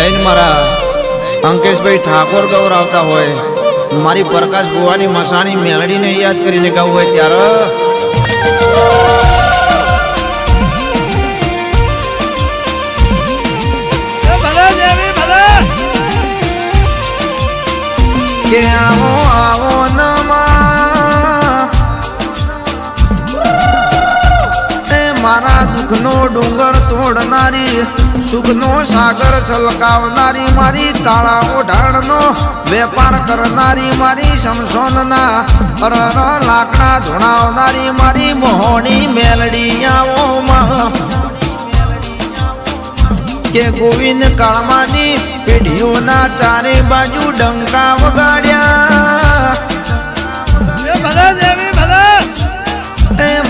જૈન મારા અંકેશભાઈ ઠાકોર ગૌરાવતા હોય મારી પ્રકાશ ગોવાની મસાની મેલડીને યાદ કરીને ગાવું હોય ત્યારે. કે આવો આવો? દુઃખનો ડુંગર તોડનારી સુખનો સાગર છલકાવનારી મારી કાળા ઓઢાણનો વેપાર કરનારી મારી શમશોનના અરર લાકડા ધોણાવનારી મારી મોહણી મેલડી આવો કે ગોવિંદ કાળમાની પેઢીઓના ચારે બાજુ ડંકા વગાડ્યા.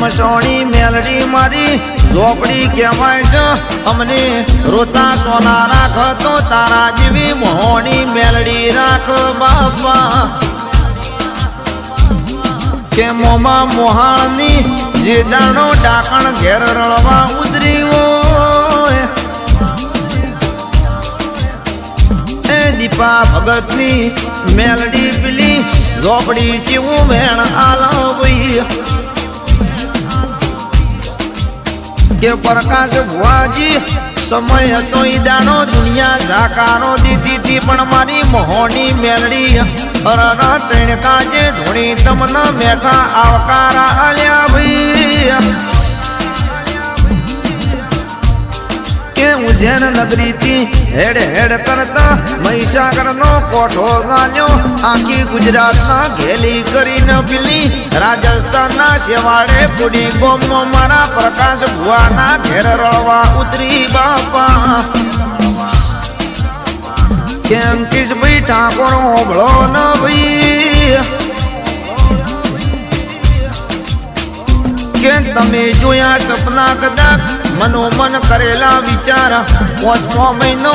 મસોણી મેલડી મારી ઝોપડી કહેવાય છે. અમને રોતા સોના રાખ તો તારા જેવી મોહની મેલડી રાખ બાપા. કે મોમાં મોહાળની જે દાણો ડાકણ ઘેર રળવા ઉતરી હોય. એ દીપા ભગતની મેલડી પેલી ઝોપડી જેવું વેણ આલવઈ કે પ્રકાશ ભુવાજી, સમય હતો ઈદાનો દુનિયા ઝાકારો દીધી હતી પણ મારી મોહની મેલડી. અરર ત્રણ કાજે ધોણી, તમને મેઠા આવકારા આલ્યા ભાઈ. કે ઉજ્જૈન નગરીથી હેડ હેડ કરતા મહીસાગરનો કોઠો ગાલ્યો. આખી ગુજરાતના ઘેલી કરીને પેલી રાજસ્થાનના શેવાડે પૂડી ગોમનો મારા પ્રકાશ ભુવાના ઘેર રળવા ઉતરી બાપા. કેમ કિસ ભાઈ ઠાકોર ઓબળો ન ભાઈ. કે તમે જોયા સપના કદાચ? મનોમન કરેલા વિચાર પાંચમો મહિનો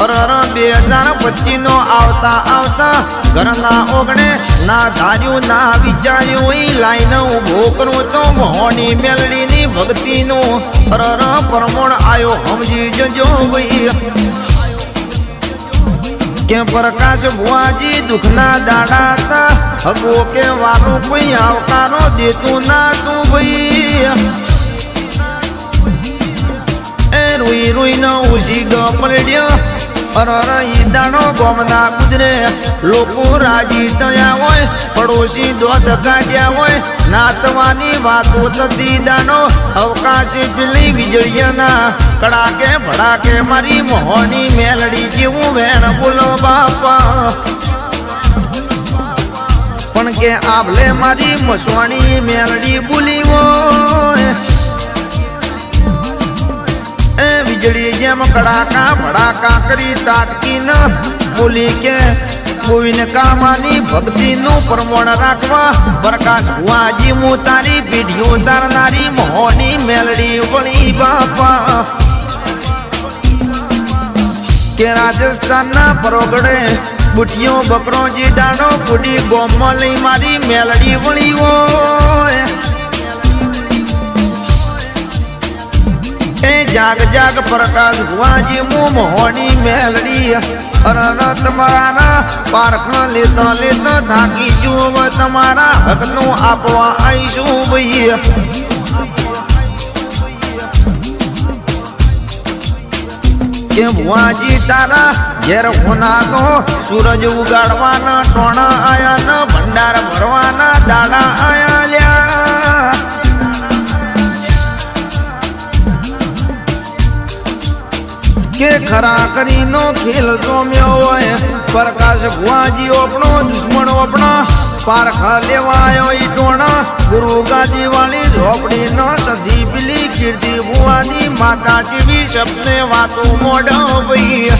અરર બે હજાર પચીસ નો આવતા આવતા ઘરના ઓગણે ના ધાર્યું, ના વિચાર્યું એ લાઈન ઊભો કરું તો મોહની મેલડીની ભક્તિનું. અરર પરમોણ આયો સમજી જજો ભાઈ. કે પ્રકાશ ભુવાજી દુઃખના દાડા હતા. હગો કે વારું કોઈ આવકારો દેતું ના તું ભાઈ. રૂઈ રૂઈ ન ઉસી ગ પડ્યો. અરર ઈ દાણો ગોમના કુદરે. લોકો રાજી થયા હોય, પડોશી દોધ કાઢ્યા હોય. નાતવાની વાતો થતી દાનો અવકાશી પેલી વીજળીના કડાકે ભડાકે મારી મોહની મેલડી જેવું વેણ બોલો બાપા. પણ કે આભલે મારી મસવાણી મેલડી બોલી હોય. વીજળી જેમ કડાકા, ભડાકા કરી તાટકી ન બોલી કે, ગોવિંદ કામાની ભક્તિનું પ્રમાણ રાખવા, પ્રકાશ ભુવાજી હું તારી પીઢીઓ તારનારી મોહની મેલડી વળી બાપા. કે રાજસ્થાનના પરોગડે બુટિયો બકરો જે દાડો કુડી ગોમમાં મારી મેલડી વળી હોય. જાગ જાગ પ્રકાશ ભુવાજી મું મોહની મેલડી. અરર તમારા પારખ લેતા લેતા થાકી જુઓ તમારા હકનું આપવા આવીશું ભાઈ કે ભુવાજી તારા ઘેર હોનાનો સૂરજ ઉગાડવાના ટોણા આયા ભંડાર ભરવાના દાડા આયા લ્યા. કે ખરા કરીનો ખેલ સોમ્યો હોય. પ્રકાશ ભુવાજી ઓપણો દુશ્મન ઓપણો પારખા લેવાયો ઈ ટોણા. ગુરુ ગાદી વાળી ઝોપડી ન સધી પીલી કીર્તિ ભુવાની માતા જેવી સપને વાતો મોઢ ભઈ.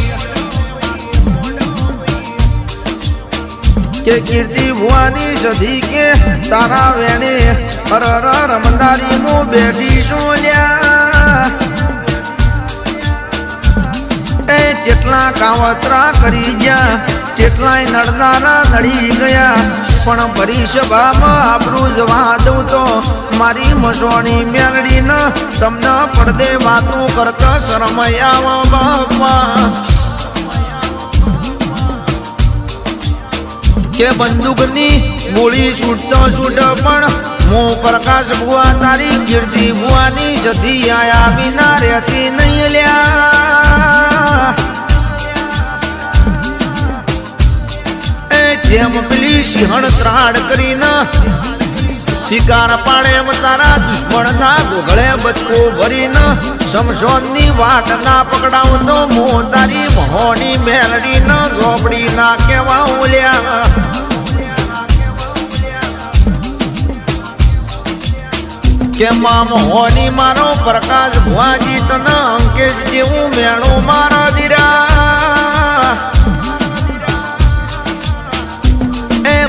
કે કીર્તિ ભુવાની સધી કે તારા વેણે. અરર રમદારી મો બેઠી સોલ્યા માટે જેટલા કાવતરા કરી ગયા કેટલાય નડનારા નડી ગયા. પણ પરિસભામાં આપણું જવા દઉં તો મારી મસોણી મેળડી ન તમને પડદે વાતું કરતા શરમયા બાપા. કે બંદૂકની ગોળી છૂટતો છૂટ પણ હું પ્રકાશ ભુવા તારી કીર્તિ ભુવાની જતી આયા વિના રહેતી નહીં લ્યા. જેમ પેલી સિંહણ ત્રાડ કરીને શિકાર પાડે એમ તારા દુશ્મન ના ગોગળે બચકો ભરીને સમસોનની વાટ ના પકડાવતો મો તારી મોહની મેલડી ન ઝોપડી ના કેવા ઉલ્યા કે માં મોહની મારો પ્રકાશ ભુવાજી તના અંકેશ જેવું મેણું મારા દીરા.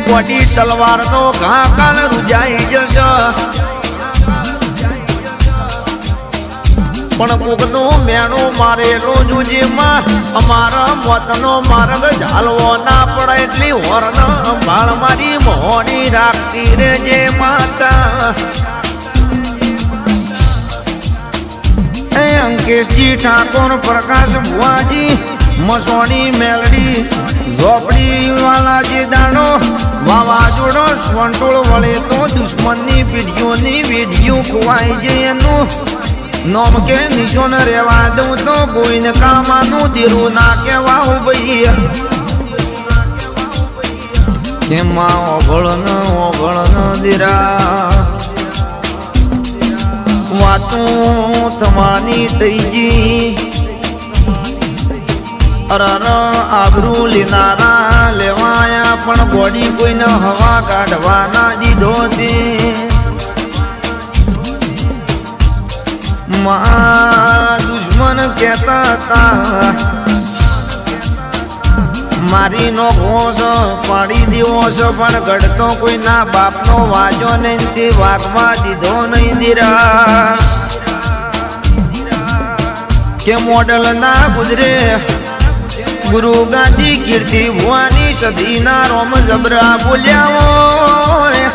બોડી તલવાર નો ઘા કાલ રૂજાઈ જશે. પણ કોકનો મેણો મારેલો જુજીમાં અમારા મોતનો માર્ગ ઝાલવો ના પડે એટલી હોર્ન ભાળ મારી મોહની રાખતી રે જે માતા. અંકેશજી ઠાકોર, પ્રકાશ ભુવાજી મસોની મેલડી, ઝોપડી વાલાજી દાણો, વાવાઝોડો, સ્વંટોળ વળે તો દુશ્મનની પીઢીઓની વેઢીઓ ખોવાઈ જાય એનું. નોમ કે નિશોન રેવા દઉં તો કોઈને કામાનું દીરું ના કહેવા ભાઈ કેમાં ઓગળન ન ઓગળ ન દીરા. વાતું તમારી તૈજી અરર આબરૂ લેનારા લેવાયા, પણ બોડી કોઈને હવા કાઢવા ના દીધો તે. મા દુશ્મન કહેતા હતા, મારી નો ઘોષ પાડી દેવો છે, પણ ઘડતો કોઈના બાપનો વાજો નહીં, તે વાઘમાં દીધો નહીં દીરા. કે મોડલ ના ગુજરે ગુરુ ગાંધી કીર્તિ ભુવાની સદીના રોમ જબરા બોલ્યા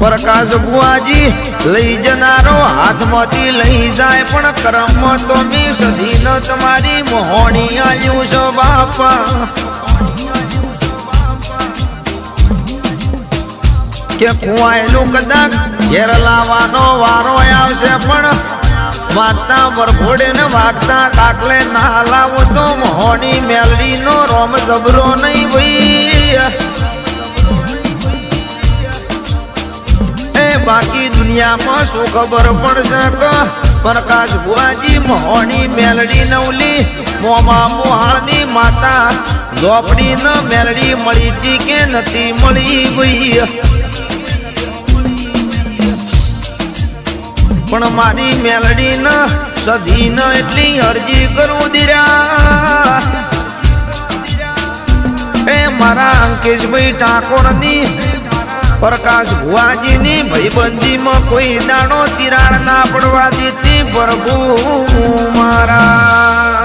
પ્રકાશ ભુવાજી લઈ જનારો હાથમાંથી લઈ જાય પણ કરમ તો મી સદી ન તમારી મોહણી આવ્યું છો બાપા. કે કુવાયેલું કદાચ ઘેર લાવવાનો વારો આવશે પણ વાગતા વરફોડે ને વાગતા કાટલે ના લાવો તો મોહની મેલડી નો રોમ જબરો નહીં ભાઈ. એ બાકી દુનિયામાં શું ખબર પડશે કે પ્રકાશ બુઆજી મોહણી મેલડી નવલી, મોમા મોહાળની માતા ઝોપડી ન મેલડી મળી હતી કે નથી મળી ગઈ પણ મારી મેલડી ન સધી ન એટલી અરજી કરું દીરા. એ મારા અંકેશભાઈ ઠાકોરની પ્રકાશ ભુવાજીની ભાઈબંધીમાં કોઈ દાણો તિરાડ ના પડવા દીધી પ્રભુ મારા.